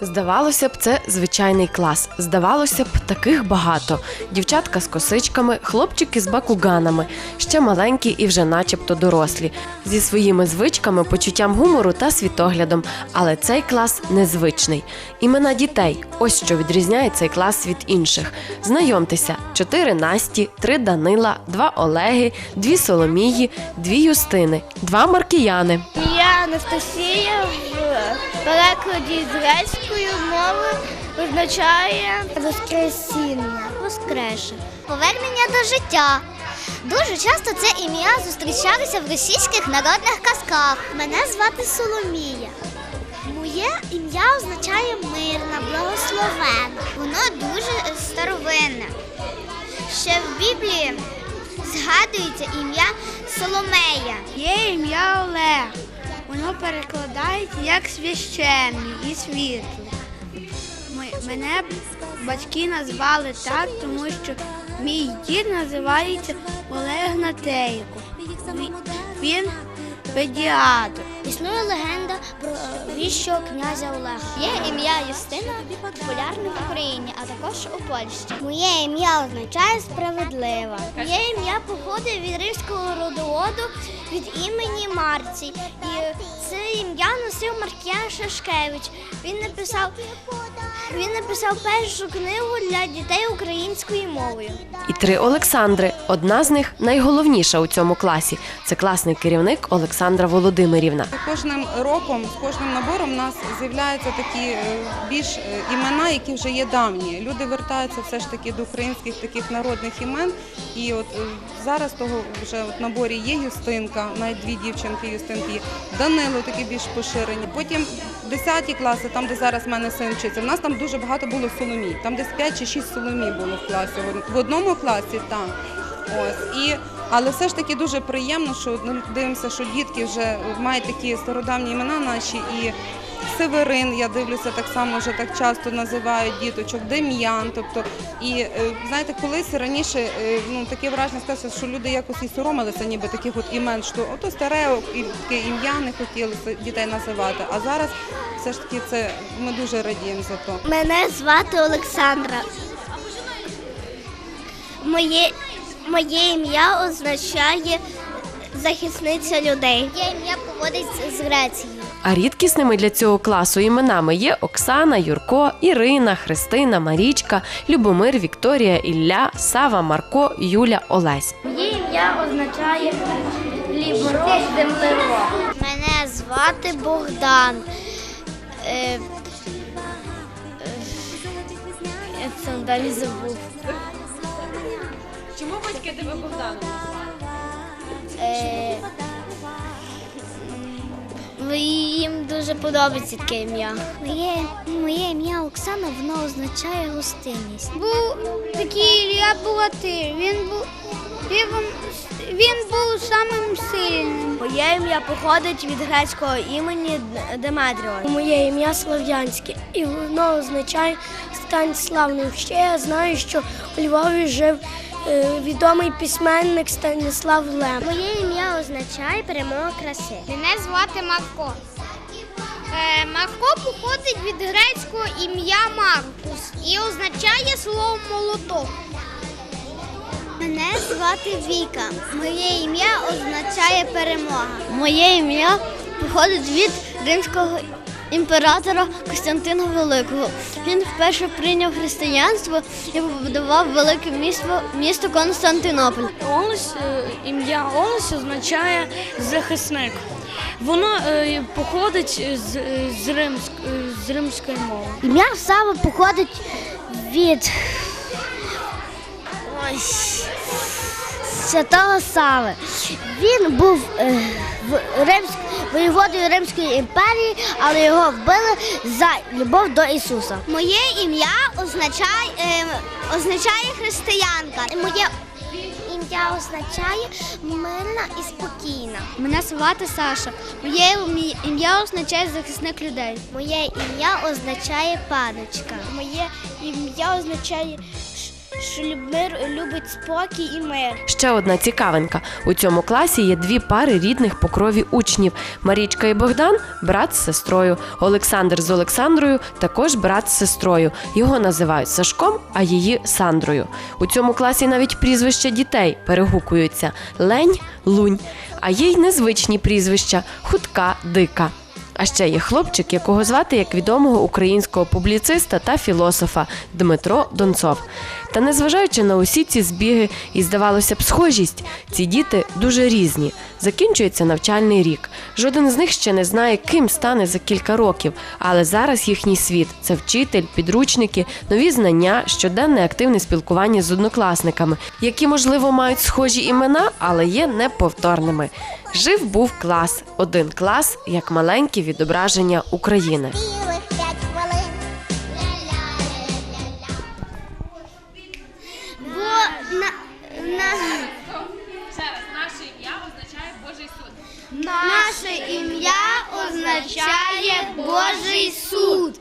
Здавалося б, це звичайний клас. Здавалося б, таких багато. Дівчатка з косичками, хлопчики з бакуганами, ще маленькі і вже начебто дорослі, зі своїми звичками, почуттям гумору та світоглядом. Але цей клас незвичний. Імена дітей ось що відрізняє цей клас від інших. Знайомтеся: чотири Насті, три Данила, два Олеги, дві Соломії, дві Юстини, два Маркіяни. Анастасія в перекладі з грецької мови означає Воскресіння. Воскреше. Повернення до життя. Дуже часто це ім'я зустрічалося в російських народних казках. Мене звати Соломія. Моє ім'я означає мирна, благословенна. Воно дуже старовинне. Ще в Біблії згадується ім'я Соломея. Є ім'я Олег. Воно перекладається як священне і світле. Мене батьки назвали так, тому що мій дід називається Олег Натейко. Він- педіатр. Існує легенда про віщого князя Олега. Є ім'я Юстина популярне в Україні, а також у Польщі. Моє ім'я означає справедлива. Моє ім'я походить від римського родоводу від імені Марці. І це ім'я носив Маркіян Шашкевич. Він написав, він написав першу книгу для дітей українською мовою. І три Олександри. Одна з них найголовніша у цьому класі. Це класний керівник Олександра Володимирівна. Кожним роком, з кожним набором у нас з'являються такі е, більш е, імена, які вже є давні. Люди вертаються все ж таки до українських таких народних імен. І от е, зараз того вже от наборі є Юстинка, навіть дві дівчинки Юстинки. Данило такі більш поширені. Потім 10 класи, там де зараз в мене син вчиться. В нас там дуже багато було соломій. Там десь 5 чи 6 соломій було в класі. В одному класі там. Ось і але все ж таки дуже приємно, що дивимося, що дітки вже мають такі стародавні імена наші і. Северин, я дивлюся, так само вже так часто називають діточок, Дем'ян. Тобто, і е, знаєте, колись раніше е, ну таке враження сталося, що люди якось і соромилися, ніби таких от імен, що ото старе таке ім'я не хотілося дітей називати. А зараз все ж таки це ми дуже радіємо за то. Мене звати Олександра. Моє, моє ім'я означає захисниця людей. Моє ім'я походить з Греції. А рідкісними для цього класу іменами є Оксана, Юрко, Ірина, Христина, Марічка, Любомир, Вікторія, Ілля, Сава, Марко, Юля, Олесь. Моє ім'я означає лібро землеро. Мене звати Богдан. Е, е, це далі забув. Чому батьки тебе Богданом? Е, м, їм дуже подобається таке ім'я. Моє, моє ім'я Оксана, воно означає гостинність. Був такий Ілля Булатир. Він був він, був- він був самим сильним. Моє ім'я походить від грецького імені Деметріо. Моє ім'я Слов'янське, і воно означає стань славним. Ще я знаю, що у Львові жив відомий письменник Станіслав Лем. Моє ім'я означає перемога краси. Мене звати Марко. Е, Марко походить від грецького ім'я Маркус і означає слово молоток. Мене звати Віка. Моє ім'я означає перемога. Моє ім'я походить від римського імператора Костянтина Великого. Він вперше прийняв християнство і побудував велике місто, місто Константинополь. Олесь, е, ім'я Олесь означає захисник. Воно е, походить з, з, римськ, е, з римської мови. Ім'я Сава походить від Ой, святого Сави. Він був е, в Римськ, воєводою Римської імперії, але його вбили за любов до Ісуса. Моє ім'я означає, е, означає християнка. Моє ім'я означає мирна і спокійна. Мене звати Саша. Моє ім'я означає захисник людей. Моє ім'я означає паночка. Моє ім'я означає що мир любить спокій і мир. Ще одна цікавинка: у цьому класі є дві пари рідних по крові учнів: Марічка і Богдан брат з сестрою. Олександр з Олександрою також брат з сестрою. Його називають Сашком, а її Сандрою. У цьому класі навіть прізвища дітей перегукуються: Лень, Лунь, а є й незвичні прізвища хутка, дика. А ще є хлопчик, якого звати як відомого українського публіциста та філософа Дмитро Донцов. Та незважаючи на усі ці збіги і, здавалося б, схожість, ці діти дуже різні. Закінчується навчальний рік. Жоден з них ще не знає, ким стане за кілька років, але зараз їхній світ це вчитель, підручники, нові знання, щоденне активне спілкування з однокласниками, які, можливо, мають схожі імена, але є неповторними. Жив був клас, один клас як маленьке відображення України. Наше ім'я означає Божий суд.